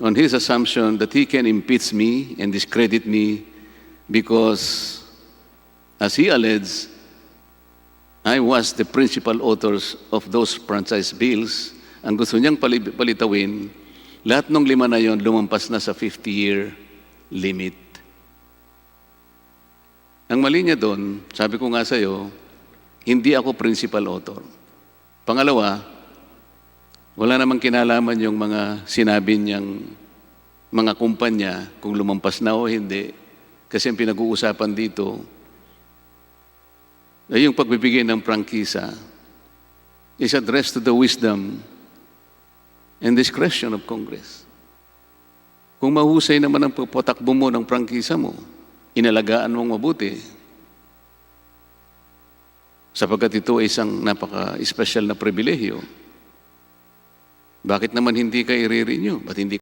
on his assumption that he can impeach me and discredit me because, as he alleged, I was the principal authors of those franchise bills. Ang gusto niyang pali- palitawin, lahat ng lima na yon lumampas na sa 50-year limit. Ang mali niya doon, sabi ko nga sa'yo, hindi ako principal author. Pangalawa, wala namang kinalaman yung mga sinabi niyang mga kumpanya kung lumampas na o hindi. Kasi ang pinag-uusapan dito ay yung pagbibigay ng prangkisa is addressed to the wisdom and discretion of Congress. Kung mahusay naman ang patakbo mo ng prangkisa mo, inalagaan mong mabuti, sapagkat ito ay isang napaka-special na pribilehyo, bakit naman hindi ka i-renew? Ba't hindi